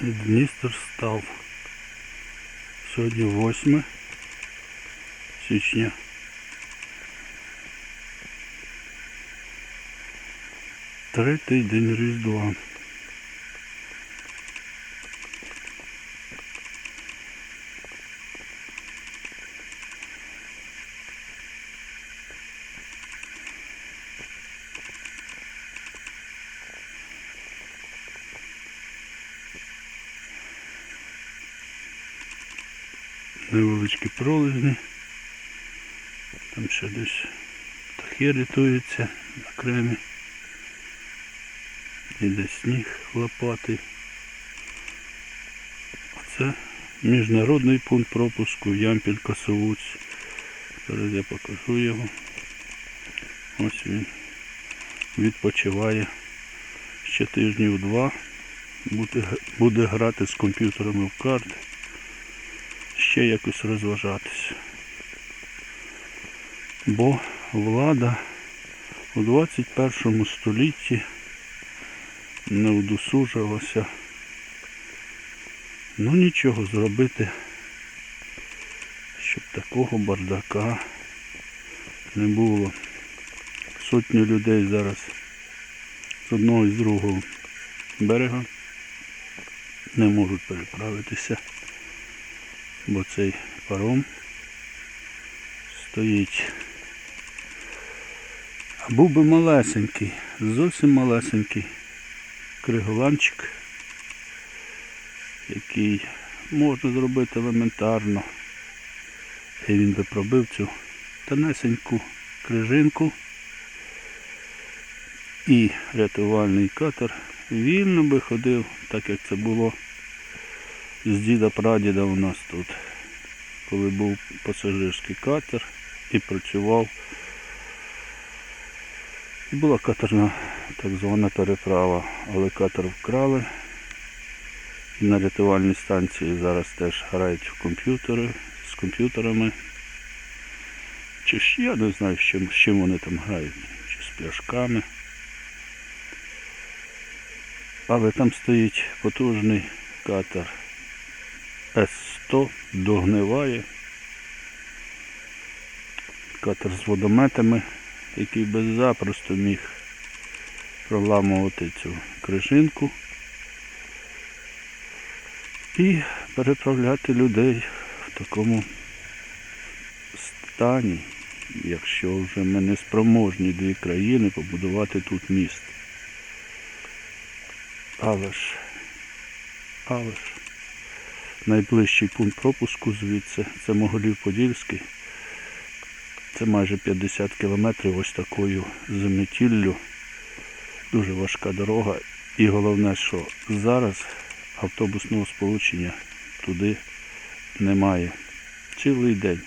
Дністер став. Сьогодні 8 січня. Третій день Різдва. Невеличкі пролизні. Там ще десь птахи рятуються на кремі. Іде сніг лопатий. Оце міжнародний пункт пропуску Ямпіль Косовуць. Зараз я покажу його. Ось він відпочиває ще тижнів два. Буде, буде грати з комп'ютерами в карти. Ще якось розважатися. Бо влада у 21 столітті не удосужилася ну нічого зробити, щоб такого бардака не було. Сотні людей зараз з одного і з другого берега не можуть переправитися, бо цей паром стоїть. А був би малесенький, зовсім малесенький криголамчик, який можна зробити елементарно. І він би пробив цю тонесеньку крижинку і рятувальний катер вільно би ходив, так як це було з діда прадіда у нас тут, коли був пасажирський катер і працював. І була катерна так звана переправа, але катер вкрали. І на рятувальній станції зараз теж грають в комп'ютери з комп'ютерами. Чи ж я не знаю, з чим, з чим вони там грають, чи з пляшками. Але там стоїть потужний катер С-100, догниває. Катер з водометами, який би запросто міг проламувати цю крижинку і переправляти людей в такому стані, якщо вже ми не спроможні дві країни побудувати тут міст. Але ж, але ж, найближчий пункт пропуску звідси це Моголів-Подільський. Це майже 50 кілометрів ось такою заметіллю. Дуже важка дорога. І головне, що зараз автобусного сполучення туди немає. Цілий день.